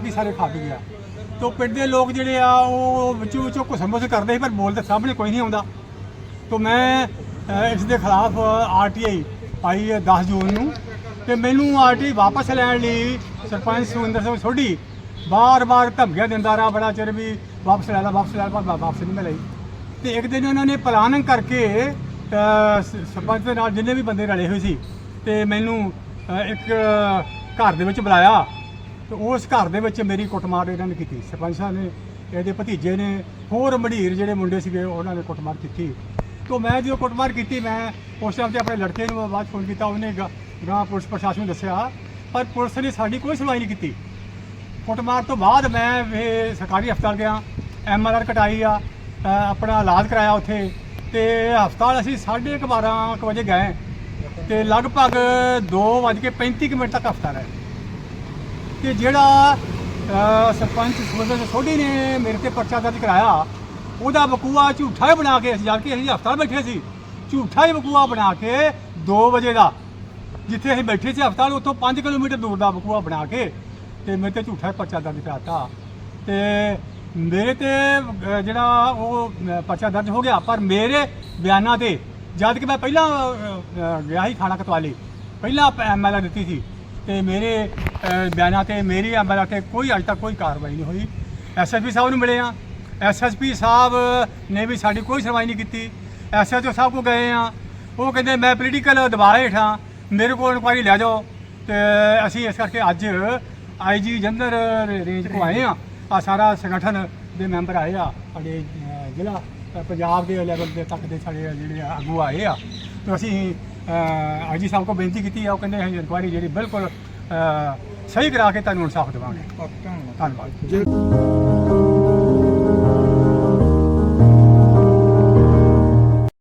ਬਾਕੀ ਸਾਰੇ ਖਾ ਪੀ ਗਿਆ। ਤੋ ਪਿੰਡ ਦੇ ਲੋਕ ਜਿਹੜੇ ਆ, ਉਹ ਵਿੱਚੋਂ ਵਿੱਚੋਂ ਘੁਸਮਸ ਕਰਦੇ ਸੀ, ਪਰ ਬੋਲਦੇ ਸਾਹਮਣੇ ਕੋਈ ਨਹੀਂ ਆਉਂਦਾ। ਤੋ ਮੈਂ ਇਸ ਦੇ ਖਿਲਾਫ ਆਰਟੀਆਈ ਪਾਈ ਹੈ 10 ਜੂਨ ਨੂੰ। ਤੇ ਮੈਨੂੰ ਆਰਟੀ ਵਾਪਸ ਲੈਣ ਲਈ ਸਰਪੰਚ ਸੁਰਿੰਦਰ ਸਿੰਘ ਸੋਢੀ ਬਾਰ-ਬਾਰ ਧਮਕੀਆਂ ਦਿੰਦਾ ਰਿਹਾ, ਬੜਾ ਚਿਰ ਵੀ ਵਾਪਸ ਲੈ ਲੈ, ਵਾਪਸ ਲੈ ਲੈ ਵਾਪਸ ਨਹੀਂ ਮੈਂ ਲਈ। ਤੇ ਇੱਕ ਦਿਨ ਉਹਨਾਂ ਨੇ ਪਲਾਨਿੰਗ ਕਰਕੇ ਸਰਪੰਚ ਦੇ ਨਾਲ ਜਿੰਨੇ ਵੀ ਬੰਦੇ ਰਲੇ ਹੋਏ ਸੀ, ਤੇ ਮੈਨੂੰ ਇੱਕ ਘਰ ਦੇ ਵਿੱਚ ਬੁਲਾਇਆ। ਤੇ ਉਸ ਘਰ ਦੇ ਵਿੱਚ ਮੇਰੀ ਕੁੱਟਮਾਰ ਇਹਨਾਂ ਨੇ ਕੀਤੀ। ਸਰਪੰਚ ਸਾਹਿਬ ਨੇ, ਇਹਦੇ ਭਤੀਜੇ ਨੇ, ਹੋਰ ਮਢੀਰ ਜਿਹੜੇ ਮੁੰਡੇ ਸੀਗੇ, ਉਹਨਾਂ ਨੇ ਕੁੱਟਮਾਰ ਕੀਤੀ। ਤੋਂ ਮੈਂ ਜਦੋਂ ਕੁੱਟਮਾਰ ਕੀਤੀ, ਮੈਂ ਉਸ ਟਾਈਮ ਤੇ ਆਪਣੇ ਲੜਕੇ ਨੂੰ ਬਾਅਦ ਫੋਨ ਕੀਤਾ, ਉਹਨੇ ਗਾ, ਗਾਂ ਪੁਲਿਸ ਪ੍ਰਸ਼ਾਸਨ ਨੂੰ ਦੱਸਿਆ, ਪਰ ਪੁਲਿਸ ਨੇ ਸਾਡੀ ਕੋਈ ਸੁਣਵਾਈ ਨਹੀਂ ਕੀਤੀ। ਕੁੱਟਮਾਰ ਤੋਂ ਬਾਅਦ ਮੈਂ ਵੀ ਸਰਕਾਰੀ ਹਸਪਤਾਲ ਗਿਆ ਐੱਮ ਆਰ ਆਰ ਕਟਾਈ ਆ ਆਪਣਾ ਇਲਾਜ ਕਰਾਇਆ ਉੱਥੇ, ਤੇ ਹਸਪਤਾਲ ਅਸੀਂ 12:30 ਕੁ ਵਜੇ ਗਏ, ਤੇ ਲਗਭਗ 2:35 ਮਿੰਟ ਤੱਕ ਹਸਪਤਾਲ ਹੈ। ਕਿ ਜਿਹੜਾ ਸਰਪੰਚ ਸੁਰਿੰਦਰ ਸੋਢੀ ਨੇ ਮੇਰੇ ਤੇ ਪਰਚਾ ਦਰਜ ਕਰਾਇਆ, ਉਹਦਾ ਬਕੂਆ ਝੂਠਾ ਹੀ ਬਣਾ ਕੇ ਅਸੀਂ ਜਾ ਕੇ ਅਸੀਂ ਹਸਪਤਾਲ ਬੈਠੇ ਸੀ। ਝੂਠਾ ਹੀ ਬਕੂਆ ਬਣਾ ਕੇ 2 ਵਜੇ ਦਾ, ਜਿੱਥੇ ਅਸੀਂ ਬੈਠੇ ਸੀ ਹਸਪਤਾਲ ਉੱਥੋਂ 5 ਕਿਲੋਮੀਟਰ ਦੂਰ ਦਾ ਬਕੂਆ ਬਣਾ ਕੇ ਤੇ ਮੇਰੇ ਤੇ ਝੂਠਾ ਹੀ ਪਰਚਾ ਦਰਜ ਕਰਾਤਾ। ਤੇ ਮੇਰੇ ਤੇ ਜਿਹੜਾ ਉਹ ਪਰਚਾ ਦਰਜ ਹੋ ਗਿਆ, ਪਰ ਮੇਰੇ ਬਿਆਨਾਂ ਤੇ, ਜਦ ਕਿ ਮੈਂ ਪਹਿਲਾਂ ਗਿਆ ਸੀ ਥਾਣਾ ਕਤਵਾਲੀ, ਪਹਿਲਾਂ ਐਮਐਲਏ ਦਿੱਤੀ ਸੀ। ਤੇ ਮੇਰੇ ਬਿਆਨਾਂ ਤੇ, ਮੇਰੀ ਐਮਐਲਏ ਤੇ ਕੋਈ ਅਜੇ ਤੱਕ ਕੋਈ ਕਾਰਵਾਈ ਨਹੀਂ ਹੋਈ। ਐਸਐਸਪੀ ਸਾਹਿਬ ਨੂੰ ਮਿਲੇ ਆ ਐਸਐਸਪੀ ਸਾਹਿਬ ਨੇ ਵੀ ਸਾਡੀ ਕੋਈ ਸੁਣਵਾਈ ਨਹੀਂ ਕੀਤੀ। ਐਸਐਚਓ ਸਾਹਿਬ ਕੋ ਗਏ ਆ ਉਹ ਕਹਿੰਦੇ, ਮੈਂ ਪੋਲੀਟੀਕਲ ਦਬਾਅ ਹੇਠਾਂ ਮੇਰੇ ਕੋਲ ਇਨਕੁਆਇਰੀ ਲੈ ਜਾਓ। ਤੇ ਅਸੀਂ ਇਸ ਕਰਕੇ ਅੱਜ ਆਈਜੀ ਜੰਦਰ ਰੇਂਜ ਕੋ ਆਏ ਆ ਆ ਸਾਰਾ ਸੰਗਠਨ ਦੇ ਮੈਂਬਰ ਆਏ ਆ। ਸਾਡੇ ਜ਼ਿਲ੍ਹਾ ਪੰਜਾਬ ਦੇ ਲੈਵਲ ਦੇ ਤੱਕ ਦੇ ਸਾਡੇ ਜਿਹੜੇ ਆਗੂ ਆਏ ਆ। ਤੇ ਅਸੀਂ ਆਈਜੀ ਸਾਹਿਬ ਕੋ ਬੇਨਤੀ ਕੀਤੀ ਆ। ਉਹ ਕਹਿੰਦੇ, ਅਸੀਂ ਇਨਕੁਆਇਰੀ ਜਿਹੜੀ ਬਿਲਕੁਲ ਸਹੀ ਕਰਾ ਕੇ ਤੁਹਾਨੂੰ ਇਨਸਾਫ ਦੇਵਾਂਗੇ। ਧੰਨਵਾਦ।